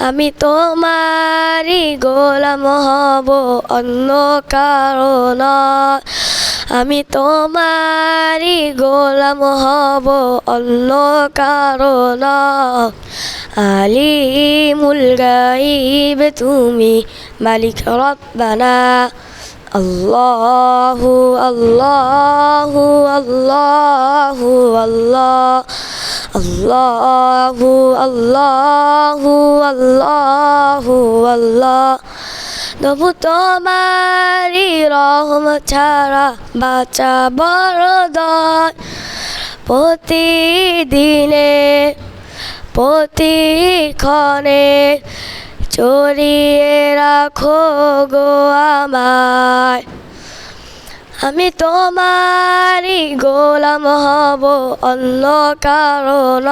আমি তোমারি গোলাম হব অন্য কারণ। আমি তোমারি গোলাম হব অন্য কারণ। আলিমুল গাইব তুমি, মালিক রব্বানা। আল্লাহু আল্লাহু আল্লাহু, আল্লাহ। আল্লাহু আল্লাহু আল্লাহু আল্লাহ তবু তোমারি রহম ছাড়া বাঁচা বড় দয় প্রতিদিনে, প্রতিক্ষণে চড়িয়ে রাখো গো আমায়। আমি তোমারই গোলাম হব অন্য কারণ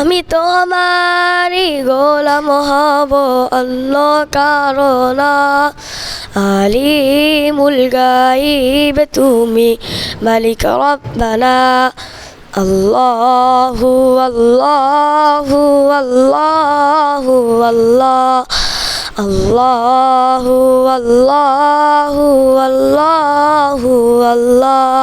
আমি তোমারই গোলাম হব অন্য কারণ আলিমুল গাইব তুমি মালিক রব্বানা। আল্লাহু আল্লাহু আল্লাহু আল্লাহ। আল্লাহু আল্লাহু আল্লাহু আল্লাহ।